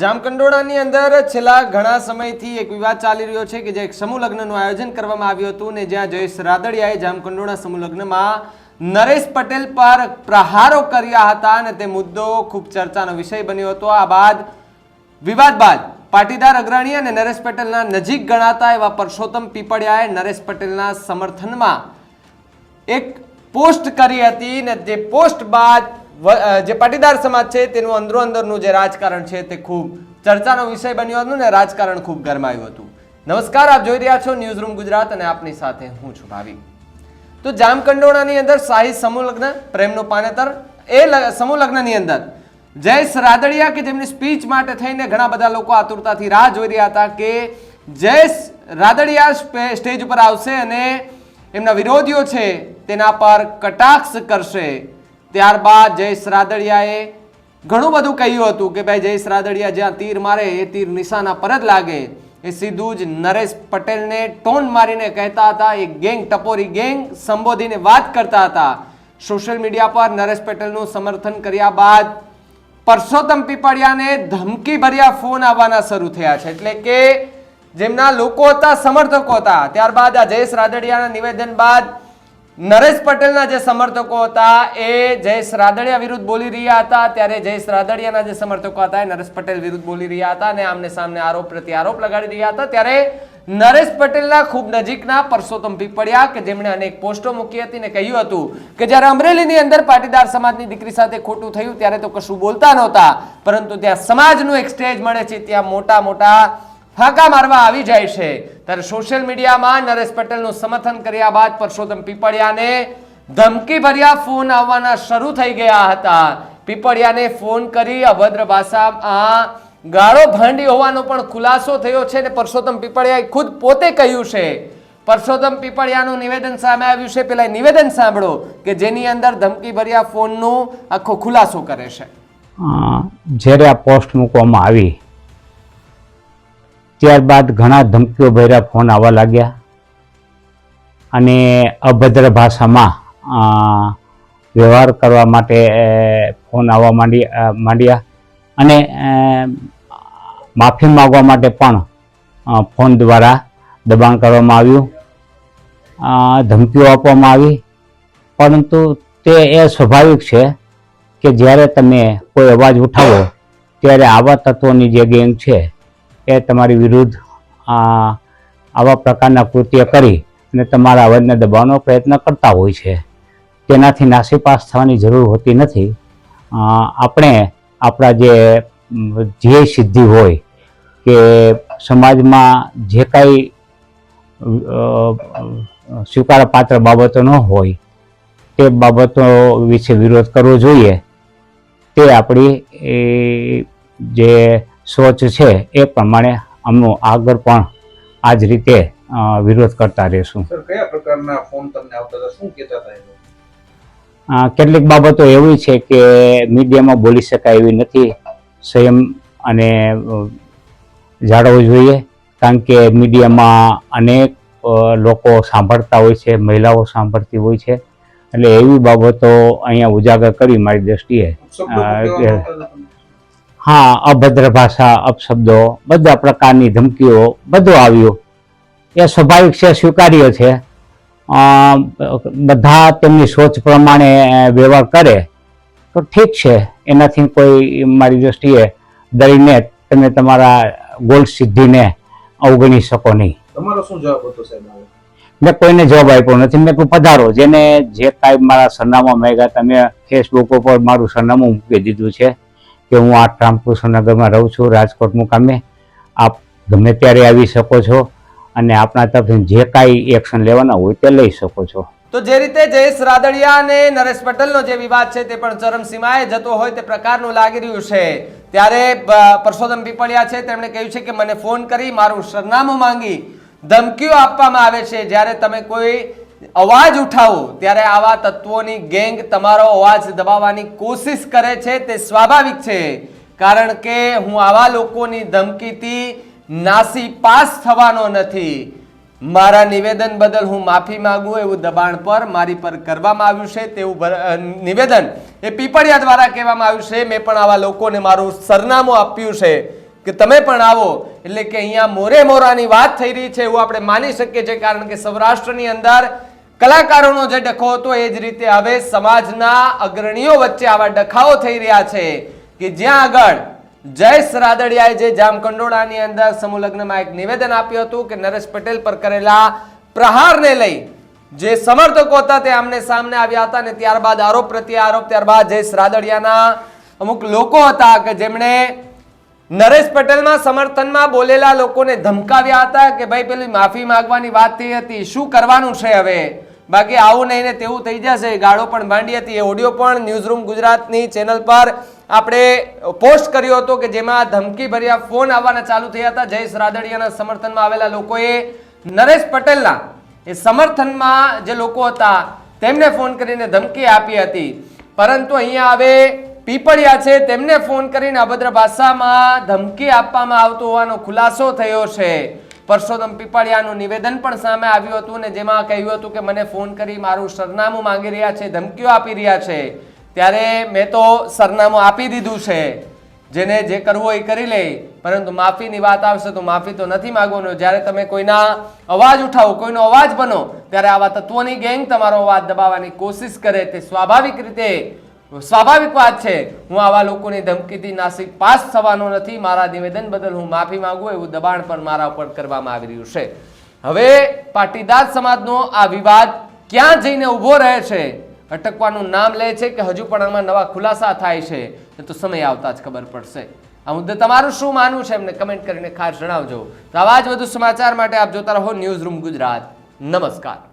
જામકંડોળાની અંદર છેલ્લા ઘણા સમયથી એક વિવાદ ચાલી રહ્યો છે કે જે એક સમૂહ લગ્નનું આયોજન કરવામાં આવ્યું હતું ને જ્યાં જયેશ રાદડિયાએ જામકંડોળા સમૂહ લગ્નમાં નરેશ પટેલ પર પ્રહારો કર્યા હતા અને તે મુદ્દો ખૂબ ચર્ચાનો વિષય બન્યો હતો. આ બાદ વિવાદ બાદ પાટીદાર અગ્રણી અને નરેશ પટેલના નજીક ગણાતા એવા પરસોત્તમ પીપળિયાએ નરેશ પટેલના સમર્થનમાં એક પોસ્ટ કરી હતી ને જે પોસ્ટ બાદ જે પાટીદાર સમાજ છે, તેનું અંદરો અંદરનું જે રાજકારણ છે, તે ખૂબ ચર્ચાનો વિષય બન્યો હતો ને રાજકારણ ખૂબ ગરમાયું હતું. નમસ્કાર, આપ જોઈ રહ્યા છો ન્યૂઝ રૂમ ગુજરાત અને આપની સાથે હું છું ભાવિ. તો જામકંડોળાની અંદર શાહી સમૂહ લગ્ન, પ્રેમનું પાનેતર, એ લ- સમૂહ લગ્નની અંદર જયેશ રાદડિયા કે જેમની સ્પીચ માટે થઈને ઘણા બધા લોકો આતુરતાથી રાહ જોઈ રહ્યા હતા કે જયેશ રાદડિયા સ્ટેજ ઉપર આવશે અને એમના વિરોધીઓ છે, તેના પર કટાક્ષ કરશે. ત્યારબાદ જયેશ રાદડિયાએ ઘણું બધું કહ્યું હતું કે ભાઈ જયેશ રાદડિયા જ્યાં તીર મારે, એ તીર નિશાના પર જ લાગે. એ સીધું જ નરેશ પટેલને ટોન મારીને કહેતા હતા, એ ગેંગ, ટપોરી ગેંગ, સંબોધીને વાત કરતા હતા. સોશિયલ મીડિયા પર નરેશ પટેલનું સમર્થન કર્યા બાદ પરસોત્તમ પીપળિયાને ધમકી ભર્યા ફોન આવવાના શરૂ થયા છે. એટલે કે જેમના લોકો હતા, સમર્થકો હતા. ત્યારબાદ આ જયેશ રાદડિયાના નિવેદન બાદ નરેશ પટેલના જે સમર્થકો હતા એ જયેશ રાદડિયા વિરુદ્ધ બોલી રહ્યા હતા. ત્યારે જયેશ રાદડિયાના જે સમર્થકો હતા એ નરેશ પટેલ વિરુદ્ધ બોલી રહ્યા હતા અને આમને સામને આરોપ પ્રત્યે આરોપ લગાડી રહ્યા હતા. ત્યારે નરેશ પટેલના ખૂબ નજીકના પરસોત્તમ પીપળિયા કે જેમણે અનેક પોસ્ટો મૂકી હતી ને કહ્યું હતું કે જ્યારે અમરેલીની અંદર પાટીદાર સમાજની દીકરી સાથે ખોટું થયું ત્યારે તો કશું બોલતા નહોતા. પરંતુ ત્યાં સમાજનું એક સ્ટેજ મળે છે. ત્યાં મોટા મોટા ફાંકા મારવા આવી જાય છે. ત્યારે સોશિયલ મીડિયામાં નરેશ પટેલનું સમર્થન કર્યા બાદ પરસોત્તમ પીપળિયાને ધમકી ભર્યા ફોન આવવાના શરૂ થઈ ગયા હતા. પીપળિયાને ફોન કરી અભદ્ર ભાષામાં ગાળો ભાંડી હોવાનો પણ ખુલાસો થયો છે અને પરસોત્તમ પીપળિયાએ ખુદ પોતે કહ્યું છે. પરસોત્તમ પીપળિયાનું નિવેદન સામે આવ્યું છે. પેલા નિવેદન સાંભળો કે જેની અંદર ધમકી ભર્યા ફોનનું આખો ખુલાસો કરે છે. જ્યારે આ પોસ્ટ મૂકવામાં આવી ત્યારબાદ ઘણા ધમકીઓ ભર્યા, ફોન આવવા લાગ્યા. અને અભદ્ર ભાષામાં વ્યવહાર કરવા માટે ફોન આવવા માંડી માંડ્યા. અને માફી માગવા માટે પણ ફોન દ્વારા દબાણ કરવામાં આવ્યું. ધમકીઓ આપવામાં આવી. પરંતુ તે એ સ્વાભાવિક છે કે જ્યારે તમે કોઈ અવાજ ઉઠાવો, ત્યારે આવા તત્વોની જે ગેંગ છે એ તમારી વિરુદ્ધ આવા પ્રકારના કૃત્ય કરી અને તમારા અવાજને દબાવવાનો પ્રયત્ન કરતા હોય છે. તેનાથી નાસીપાસ થવાની જરૂર હોતી નથી. આપણે આપણા જે ધ્યેય સિદ્ધિ હોય કે સમાજમાં જે કાંઈ સ્વીકારપાત્ર બાબતો ન હોય, તે બાબતો વિશે વિરોધ કરવો જોઈએ. તે આપણી જે સોચ છે એ પ્રમાણે અમનું આગળ પણ આ જ રીતે વિરોધ કરતા રહેશું. કયા પ્રકારના ફોન તમને આવતા હતા? શું કહેતા હતા એ લોકો? અ, કેટલીક બાબતો એવી છે કે મીડિયામાં બોલી શકાય એવી નથી. સંયમ અને જાળવવો જોઈએ. કારણ કે મીડિયામાં અનેક લોકો સાંભળતા હોય છે મહિલાઓ સાંભળતી હોય છે. એટલે એવી બાબતો અહીંયા ઉજાગર કરી મારી દ્રષ્ટિએ હા, અભદ્ર ભાષા અપશબ્દો બધા પ્રકારની ધમકીઓ બધું આવ્યું. એ સ્વાભાવિક છે સ્વીકાર્ય છે. બધા તેમની સોચ પ્રમાણે વ્યવહાર કરે તો ઠીક છે. એનાથી કોઈ મારી દ્રષ્ટિએ ડરીને તમે તમારા ગોલ સિદ્ધિને અવગણી શકો નહીં. તમારો શું જવાબ હતો સાહેબ મેં કોઈને જવાબ આપ્યો નથી. મેં કહ્યું પધારો જેને જે કાંઈ મારા સરનામા માંગ્યા તમે ફેસબુક ઉપર મારું સરનામું મૂકી દીધું છે. કે હું આ રામકૃષ્ણનગરમાં રહું છું, રાજકોટ મુકામે. આપ ગમે ત્યારે આવી શકો છો અને આપણા તરફથી જે કાંઈ એક્શન લેવાના હોય તે લઈ શકો છો. તો જે રીતે જયેશ રાદડિયા અને નરેશ પટેલનો જે વિવાદ છે તે પણ ચરમસીમાએ જતો હોય તે પ્રકારનું લાગી રહ્યું છે. ત્યારે પરસોત્તમ પીપળિયા છે, તેમણે કહ્યું છે કે મને ફોન કરી, મારું સરનામું માંગી ધમકીઓ આપવામાં આવે છે. જ્યારે તમે કોઈ અવાજ ઉઠાવો ત્યારે આવા તત્વોની ગેંગ તમારો અવાજ દબાવવાની કોશિશ કરે છે તે સ્વાભાવિક છે. કારણ કે હું આવા લોકોની ધમકીથી નાસી પાસ થવાનો નથી. મારા નિવેદન બદલ હું માફી માગું એવું દબાણ પર મારી પર કરવામાં આવ્યું છે તેવું નિવેદન એ પીપળિયા દ્વારા કહેવામાં આવ્યું છે. મેં પણ આવા લોકોને મારું સરનામું આપ્યું છે. કે તમે પણ આવો. એટલે કે અહીંયા મોરે મોરાની વાત થઈ રહી છે એવું આપણે માની શકીએ છીએ, કારણ કે સૌરાષ્ટ્રની અંદર કલાકારોનો જે ડખો હતો એ જ રીતે હવે સમાજના અગ્રણીઓ વચ્ચે આવા ડખાઓ થઈ રહ્યા છે કે જ્યાં આગળ જયેશ રાદડિયાએ જે જામકંડોળાની અંદર સમૂહ લગ્નમાં એક નિવેદન આપ્યું હતું કે નરેશ પટેલ પર કરેલા પ્રહારને લઈ જે સમર્થકો હતા તે આમને સામને આવ્યા હતા અને ત્યારબાદ આરોપ પ્રત્યે આરોપ, ત્યારબાદ જયેશ રાદડિયાના અમુક લોકો હતા કે જેમણે નરેશ પટેલમાં સમર્થનમાં બોલેલા લોકોને ધમકાવ્યા હતા કે ભાઈ, પેલી માફી માંગવાની વાત થઈ હતી, શું કરવાનું છે હવે? બાકી આવું નહીં ને તેવું થઈ જશે. ગાળો પણ માંડી હતી. એ ઓડિયો પણ ન્યૂઝરૂમ ગુજરાતની ચેનલ પર આપણે પોસ્ટ કર્યો હતો કે જેમાં ધમકી ભર્યા ફોન આવવાના ચાલુ થયા હતા. જયેશ રાદડિયાના સમર્થનમાં આવેલા લોકોએ નરેશ પટેલના એ સમર્થનમાં જે લોકો હતા, તેમને ફોન કરીને ધમકી આપી હતી. પરંતુ અહીંયા હવે પીપળિયા છે, તેમને ફોન કરીને અભદ્ર ભાષામાં ધમકી આપવામાં આવતો હોવાનો ખુલાસો થયો છે. પરસોત્તમ પીપળિયાનું નિવેદન પણ સામે આવ્યું હતું ને જેમાં કહ્યું હતું કે, મને ફોન કરી મારું સરનામું માંગી રહ્યા છે, ધમકીઓ આપી રહ્યા છે. ત્યારે મેં તો સરનામું આપી દીધું છે. જેને જે કરવું એ કરી લે. પરંતુ માફીની વાત આવશે તો માફી તો નથી માંગવાનું. જ્યારે તમે કોઈના અવાજ ઉઠાવો, કોઈનો અવાજ બનો, ત્યારે આવા તત્વોની ગેંગ તમારો અવાજ દબાવવાની કોશિશ કરે તે સ્વાભાવિક રીતે સ્વાભાવિક વાત છે, હું આવા લોકોની ધમકીથી નાસિક પાસ થવાનો નથી, મારા નિવેદન બદલ હું માફી માંગુ એવું દબાણ પણ મારા ઉપર કરવામાં આવી રહ્યું છે. હવે પાટીદાર સમાજનો આ વિવાદ ક્યાં જઈને ઊભો રહે છે, અટકવાનું નામ લે છે કે હજુ પણ આમાં નવા ખુલાસા થાય છે તો સમય આવતા જ ખબર પડશે. આ મુદ્દે તમારું શું માનવું છે, એમને કમેન્ટ કરીને ખાસ જણાવજો. તો આવા જ વધુ સમાચાર માટે આપ જોતા રહો ન્યૂઝ રૂમ ગુજરાત. નમસ્કાર.